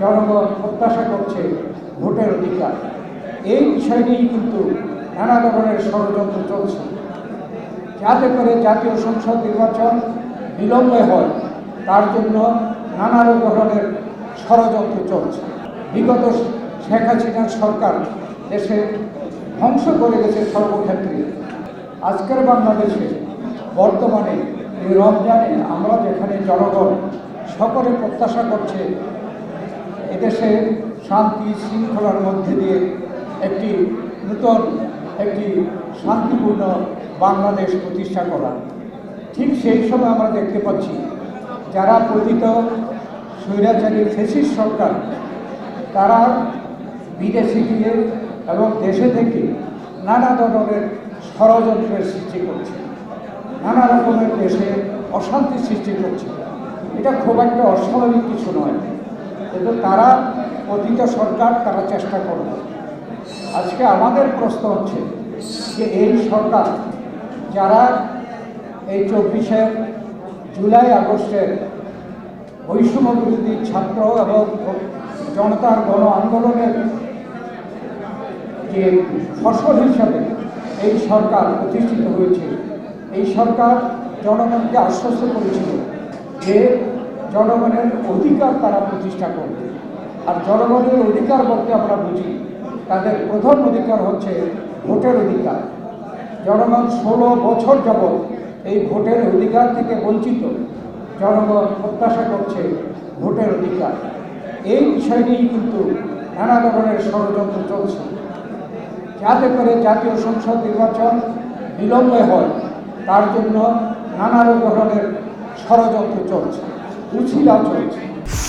জনগণ প্রত্যাশা করছে ভোটের অধিকার। এই বিষয় নিয়েই কিন্তু নানা ধরনের ষড়যন্ত্র চলছে। যাতে করে জাতীয় সংসদ নির্বাচন বিলম্বে হয়, তার জন্য নানা ধরনের ষড়যন্ত্র চলছে। বিগত শেখ হাসিনার সরকার দেশে ধ্বংস করে গেছে সর্বক্ষেত্রে। আজকের বাংলাদেশে বর্তমানে এই রমজানে আমরা যেখানে জনগণ সকলে প্রত্যাশা করছে এদেশে শান্তি শৃঙ্খলার মধ্যে দিয়ে একটি নূতন, একটি শান্তিপূর্ণ বাংলাদেশ প্রতিষ্ঠা করা। ঠিক সেই সময় আমরা দেখতে পাচ্ছি, যারা পতিত স্বৈরাচারী ফেসিস সরকার, তারা বিদেশে গিয়ে এবং দেশে থেকে নানা ধরনের ষড়যন্ত্রের সৃষ্টি করছে। নানা রকমের দেশে অশান্তি সৃষ্টি করছে। এটা খুব একটা অস্বাভাবিক কিছু নয়। কিন্তু তারা অতীত সরকার তারা চেষ্টা করবে। আজকে আমাদের প্রশ্ন হচ্ছে যে এই সরকার যারা এই চব্বিশে জুলাই আগস্টের বৈষম্য বিরোধী ছাত্র এবং জনতার গণ আন্দোলনের যে ফসল হিসাবে এই সরকার প্রতিষ্ঠিত হয়েছে, এই সরকার জনগণকে আশ্বস্ত করেছিল যে জনগণের অধিকার তারা প্রতিষ্ঠা করবে। আর জনগণের অধিকার বলতে আমরা বুঝি, তাদের প্রথম অধিকার হচ্ছে ভোটের অধিকার। জনগণ ষোলো বছর যাবৎ এই ভোটের অধিকার থেকে বঞ্চিত। জনগণ প্রত্যাশা করছে ভোটের অধিকার। এই বিষয় কিন্তু নানা ধরনের ষড়যন্ত্র চলছে। যাতে করে জাতীয় সংসদ নির্বাচন বিলম্বে হয়, তার জন্য নানা ধরনের ষড়যন্ত্র চলছে।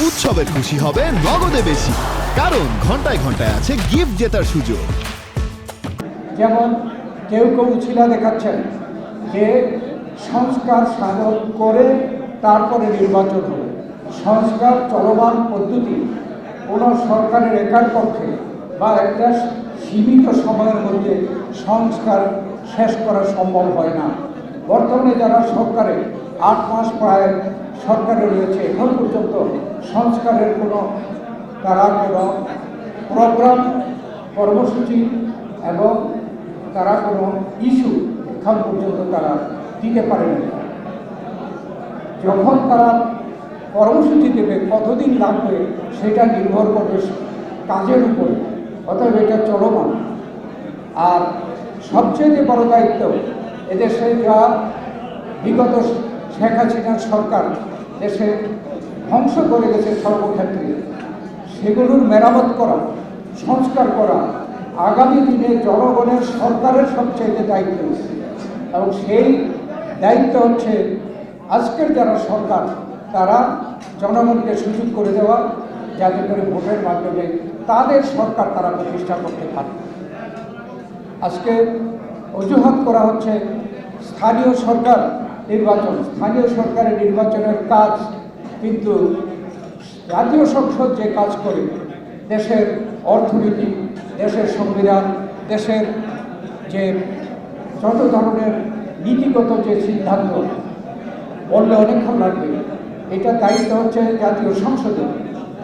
উৎসবের খুশি হবে নগদে বেশি কারণ ঘন্টায় ঘন্টায় আছে গিফট জেতার সুযোগ। যেমন কেউ কেউ উছিলা দেখাচ্ছেন যে সংস্কার সাধন করে তারপরে নির্বাচন হবে। সংস্কার চলমান পদ্ধতি কোনো সরকারের একার পক্ষে বা একটা সীমিত সময়ের মধ্যে সংস্কার শেষ করা সম্ভব হয় না। বর্তমানে যারা সরকারে আট মাস প্রায় সরকারে রয়েছে, এখন পর্যন্ত সংস্কারের কোনো তারা কোনো প্রোগ্রাম কর্মসূচি এবং তারা কোনো ইস্যু এখন পর্যন্ত তারা দিতে পারেনি। যখন তারা কর্মসূচি দেবে, কতদিন লাগবে সেটা নির্ভর করবে কাজের উপরে, অতএব এটা চলমান। আর সবচেয়ে বড় দায়িত্ব এদেশে যা বিগত শেখ হাসিনার সরকার দেশে ধ্বংস করে গেছে সর্বক্ষেত্রে। সেগুলোর মেরামত করা, সংস্কার করা আগামী দিনে জনগণের সরকারের সবচেয়ে দায়িত্ব। এবং সেই দায়িত্ব হচ্ছে আজকের যারা সরকার, তারা জনগণকে সুযোগ করে দেওয়া, যাতে করে ভোটের মাধ্যমে তাদের সরকার তারা প্রতিষ্ঠা করতে পারে। আজকে অজুহাত করা হচ্ছে স্থানীয় সরকার নির্বাচন, স্থানীয় সরকারের নির্বাচনের কাজ, কিন্তু জাতীয় সংসদ যে কাজ করে, দেশের অর্থনীতি, দেশের সংবিধান, দেশের যে যত ধরনের নীতিগত যে সিদ্ধান্ত, বললে অনেকক্ষণ লাগবে। এটা দায়িত্ব হচ্ছে জাতীয় সংসদে।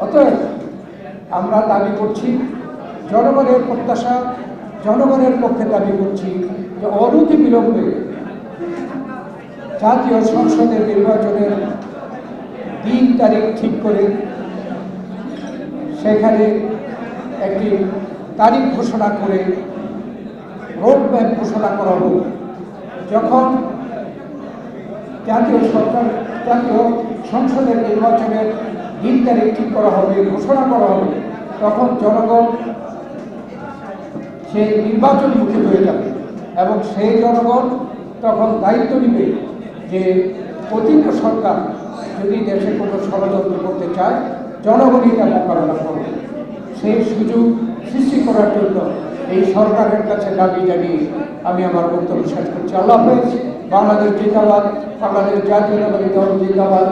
অতএব আমরা দাবি করছি, জনগণের প্রত্যাশা, জনগণের পক্ষে দাবি করছি যে অনতি বিলম্বে জাতীয় সংসদের নির্বাচনের দিন তারিখ ঠিক করে সেখানে একটি তারিখ ঘোষণা করে রোড ম্যাপ ঘোষণা করা হোক। যখন জাতীয় সরকার, জাতীয় সংসদের নির্বাচনের দিন তারিখ ঠিক করা হবে, ঘোষণা করা হবে, তখন জনগণ সেই নির্বাচনমুখী হয়ে যাবে এবং সেই জনগণ তখন দায়িত্ব নেবে। যে অতীত সরকার যদি দেশে কোনো ষড়যন্ত্র করতে চায় জনগণই তা মোকাবেলা করবে। সেই সুযোগ সৃষ্টি করার জন্য এই সরকারের কাছে দাবি জানিয়ে আমি আমার বক্তব্য শেষ করছি। আল্লাহ হাফেজ। বাংলাদেশ জিন্দাবাদ। বাংলাদেশ জাতীয় দল জিন্দাবাদ।